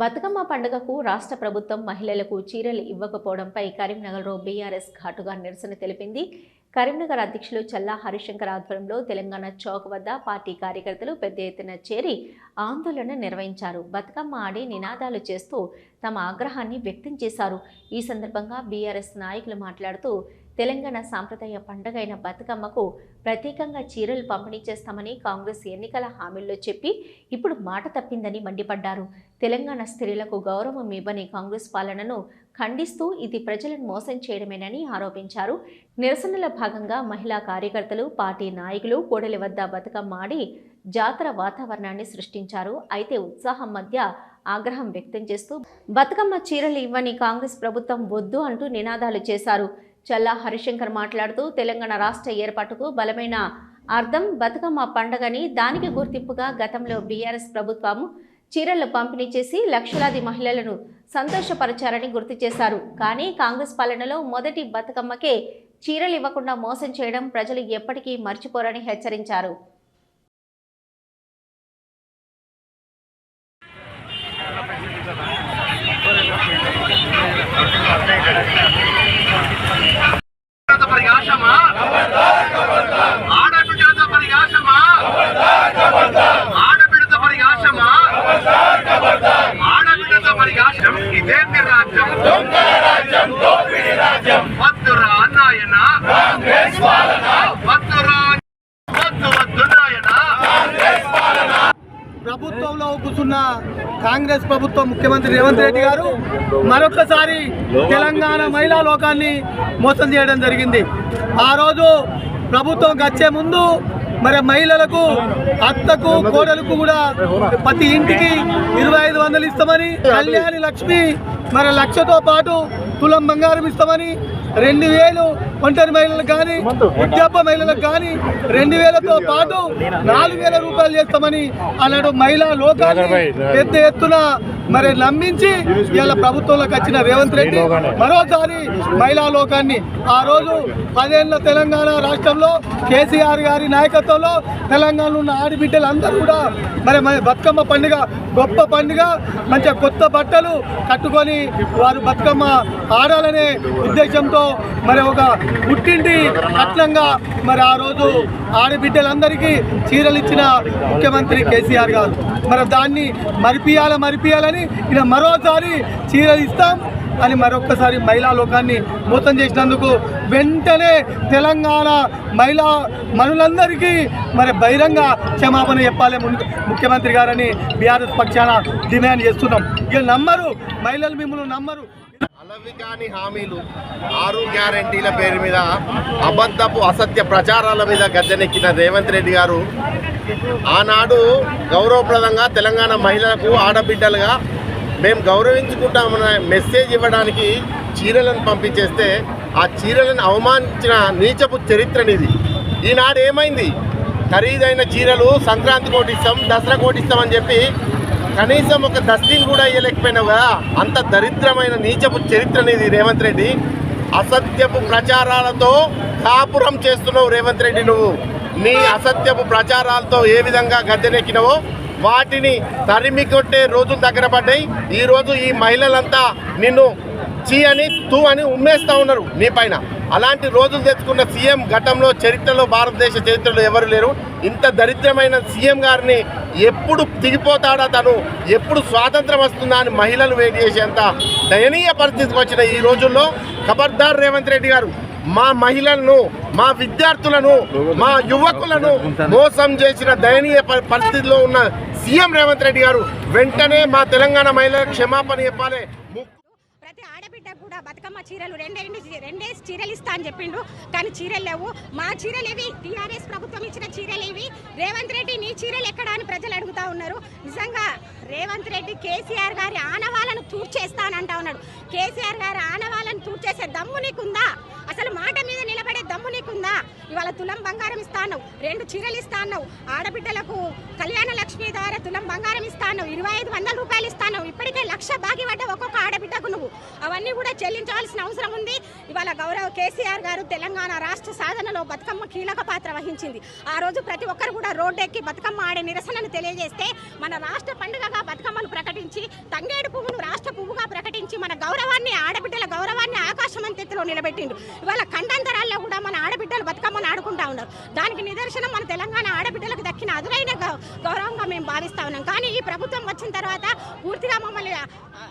బతుకమ్మ పండుగకు రాష్ట్ర ప్రభుత్వం మహిళలకు చీరలు ఇవ్వకపోవడంపై కరీంనగర్లో బీఆర్ఎస్ ఘాటుగా నిరసన తెలిపింది. కరీంనగర్ అధ్యక్షులు చల్లా హరిశంకర్ ఆధ్వర్యంలో తెలంగాణ చౌక్ వద్ద పార్టీ కార్యకర్తలు పెద్ద ఎత్తున చేరి ఆందోళన నిర్వహించారు. బతుకమ్మ ఆడి నినాదాలు చేస్తూ తమ ఆగ్రహాన్ని వ్యక్తం చేశారు. ఈ సందర్భంగా బీఆర్ఎస్ నాయకులు మాట్లాడుతూ తెలంగాణ సాంప్రదాయ పండుగైన బతుకమ్మకు ప్రత్యేకంగా చీరలు పంపిణీ చేస్తామని కాంగ్రెస్ ఎన్నికల హామీల్లో చెప్పి ఇప్పుడు మాట తప్పిందని మండిపడ్డారు. తెలంగాణ స్త్రీలకు గౌరవం ఇవ్వని కాంగ్రెస్ పాలనను ఖండిస్తూ ఇది ప్రజలను మోసం చేయడమేనని ఆరోపించారు. నిరసనల భాగంగా మహిళా కార్యకర్తలు పార్టీ నాయకులు కూడలి వద్ద బతుకమ్మ ఆడి జాతర వాతావరణాన్ని సృష్టించారు. అయితే ఉత్సాహం మధ్య ఆగ్రహం వ్యక్తం చేస్తూ బతుకమ్మ చీరలు ఇవ్వని కాంగ్రెస్ ప్రభుత్వం వద్దు అంటూ నినాదాలు చేశారు. చల్లా హరిశంకర్ మాట్లాడుతూ తెలంగాణ రాష్ట్ర ఏర్పాటుకు బలమైన అర్థం బతుకమ్మ పండగని దానికి గుర్తింపుగా గతంలో బీఆర్ఎస్ ప్రభుత్వము చీరలు పంపిణీ చేసి లక్షలాది మహిళలను సంతోషపరచారని గుర్తు చేశారు. కానీ కాంగ్రెస్ పాలనలో మొదటి బతుకమ్మకే చీరలు ఇవ్వకుండా మోసం చేయడం ప్రజలు ఎప్పటికీ మర్చిపోరని హెచ్చరించారు. ఆడబిడ్డలతో మరి ఆశమా ఆడబిడ్డలతో మరి ఆశమా ఆడబిడ్డతో మరి ఆశమా ఆడబిడ్డతో మరి ఆశం ఇదేంటి రాజ్యం వద్దురా నాయన వద్దురా వద్దు ప్రభుత్వంలో కూర్చున్న కాంగ్రెస్ ప్రభుత్వం ముఖ్యమంత్రి రేవంత్ రెడ్డి గారు మరొకసారి తెలంగాణ మహిళా లోకాన్ని మోసం చేయడం జరిగింది. ఆ రోజు ప్రభుత్వం వచ్చే ముందు మరి మహిళలకు అత్తకు కోడలకు కూడా ప్రతి ఇంటికి ఇరవై ఐదు వందలు ఇస్తామని కళ్యాణి లక్ష్మి మరి లక్షతో పాటు తులం బంగారం ఇస్తామని రెండు వేలు ఒంటరి మహిళలకు కానీ వృద్ధాప్య మహిళలకు కానీ రెండు వేలతో పాటు నాలుగు వేల రూపాయలు చేస్తామని అలాంటి మహిళా లోకాన్ని పెద్ద ఎత్తున మరి నమ్మించి ఇవాళ ప్రభుత్వంలోకి వచ్చిన రేవంత్ రెడ్డి మరోసారి మహిళా లోకాన్ని. ఆ రోజు పదేళ్ళ తెలంగాణ రాష్ట్రంలో కేసీఆర్ గారి నాయకత్వంలో తెలంగాణలో ఉన్న ఆడబిడ్డలందరూ కూడా మరి మన బతుకమ్మ పండుగ గొప్ప పండుగ మంచిగా కొత్త బట్టలు కట్టుకొని వారు బతుకమ్మ ఆడాలనే ఉద్దేశంతో మరి ఒక పుట్టింటి కట్నంగా మరి ఆ రోజు ఆడబిడ్డలందరికీ చీరలు ఇచ్చిన ముఖ్యమంత్రి కేసీఆర్ గారు. మరి దాన్ని మరిపియాల మరిపియాలని ఇలా మరోసారి చీరలు ఇస్తాం అని మరొక్కసారి మహిళా లోకాన్ని మోసం చేసినందుకు వెంటనే తెలంగాణ మహిళా మనులందరికీ మరి బహిరంగ క్షమాపణ చెప్పాలి ముఖ్యమంత్రి గారని బీఆర్ఎస్ పక్షాన డిమాండ్ చేస్తున్నాం. ఇక నమ్మరు మహిళలు మిమ్మల్ని నమ్మరు. అలవి కాని హామీలు ఆరు గ్యారంటీల పేరు మీద అబద్ధపు అసత్య ప్రచారాల మీద గద్దెనెక్కిన రేవంత్ రెడ్డి గారు ఆనాడు గౌరవప్రదంగా తెలంగాణ మహిళలకు ఆడబిడ్డలుగా మేము గౌరవించుకుంటామన్న మెసేజ్ ఇవ్వడానికి చీరలను పంపించేస్తే ఆ చీరలను అవమానించిన నీచపు చరిత్రనిది ఈనాడు ఏమైంది? ఖరీదైన చీరలు సంక్రాంతి కోటిస్తాం దసరా కోటిస్తాం అని చెప్పి కనీసం ఒక దస్తిని కూడా వేయలేకపోయినావు కదా అంత దరిద్రమైన నీచపు చరిత్ర అనేది రేవంత్ రెడ్డి. అసత్యపు ప్రచారాలతో కాపురం చేస్తున్నావు రేవంత్ రెడ్డి నువ్వు. నీ అసత్యపు ప్రచారాలతో ఏ విధంగా గద్దెనెక్కినవో వాటిని తరిమి కొట్టే రోజులు దగ్గర పడ్డాయి. ఈరోజు ఈ మహిళలంతా నిన్ను చీ అని తూ అని ఉమ్మేస్తా ఉన్నారు నీ పైన. అలాంటి రోజులు తెచ్చుకున్న సీఎం గతంలో చరిత్రలో భారతదేశ చరిత్రలో ఎవరు లేరు. ఇంత దరిద్రమైన సీఎం గారిని ఎప్పుడు తిరిగిపోతాడా తను? ఎప్పుడు స్వాతంత్రం వస్తుందా అని మహిళలు వెయిట్ చేసేంత దయనీయ పరిస్థితికి వచ్చిన ఈ రోజుల్లో ఖబర్దార్ రేవంత్ రెడ్డి గారు మా మహిళలను మా విద్యార్థులను మా యువకులను మోసం చేసిన దయనీయ పరిస్థితిలో ఉన్న సీఎం రేవంత్ రెడ్డి గారు వెంటనే మా తెలంగాణ మహిళలకు క్షమాపణ చెప్పాలి. కదా బతుకమ్మ చీరలు రెండే రెండు రెండే చీరలు ఇస్తా అని చెప్పిండు. కానీ చీరలు లేవు. మా చీరలు ఇవి టీఆర్ఎస్ ప్రభుత్వం ఇచ్చిన చీరలు ఇవి రేవంత్ రెడ్డి నీ చీరలు ఎక్కడా అని ప్రజలు అడుగుతా ఉన్నారు. నిజంగా రేవంత్ రెడ్డి కేసీఆర్ గారి ఆనవాళ్ళను తూర్చేస్తా అని అంటా ఉన్నాడు. కేసీఆర్ గారి ఆనవాళ్ళను తూర్చేసే దమ్ము నీకుందా? అసలు మాట మీద దమ్ము నీకుందా? ఇవాళ తులం బంగారం ఇస్తాను రెండు చీరలు ఇస్తాను ఆడబిడ్డలకు కళ్యాణ లక్ష్మి ద్వారా తులం బంగారం ఇస్తాను ఇరవై ఐదు వందల రూపాయలు ఇస్తాను ఇప్పటికే లక్ష బాగి పడ్డ ఒక్కొక్క ఆడబిడ్డకు నువ్వు. అవన్నీ కూడా చెల్లించవలసిన అవసరం ఉంది. ఇవాళ గౌరవ కేసీఆర్ గారు తెలంగాణ రాష్ట్ర సాధనలో బతుకమ్మ కీలక పాత్ర వహించింది. ఆ రోజు ప్రతి ఒక్కరు కూడా రోడ్డెక్కి బతుకమ్మ ఆడే నిరసనను తెలియజేస్తే మన రాష్ట్ర పండుగగా బతుకమ్మను ప్రకటించి తంగేడు గౌరవాన్ని ఆడబిడ్డల గౌరవాన్ని ఆకాశమంతెత్తులో నిలబెట్టిండు ఇవాళ ఖండాంతరాల్లో కూడా మన ఆడబిడ్డలు బతుకమ్మను ఆడుకుంటా ఉన్నారు. దానికి నిదర్శనం మన తెలంగాణ ఆడబిడ్డలకు దక్కిన అదురైన గౌ- గౌరవంగా మేము భావిస్తా ఉన్నాం. కానీ ఈ ప్రభుత్వం వచ్చిన తర్వాత పూర్తిగా మమ్మల్ని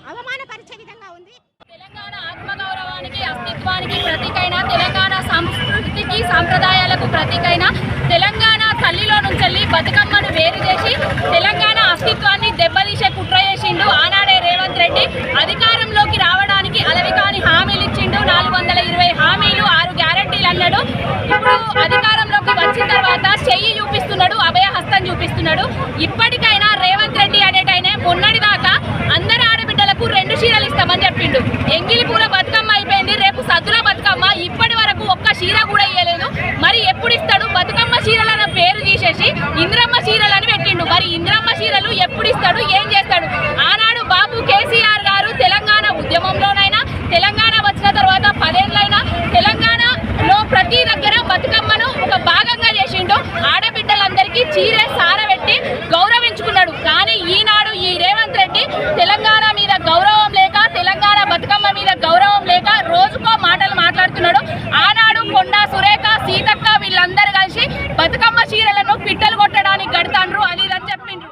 అవమానపరిచే విధంగా ఉంది. తెలంగాణ ఆత్మగౌరవానికి అస్తిత్వానికి ప్రతీకైన తెలంగాణ సంస్కృతికి సాంప్రదాయాలకు ప్రతీకైన తెలంగాణ తల్లిలో నుంచి బతుకమ్మను వేరు చేసి సీతక్క వీళ్ళందరూ కలిసి బతుకమ్మ చీరలను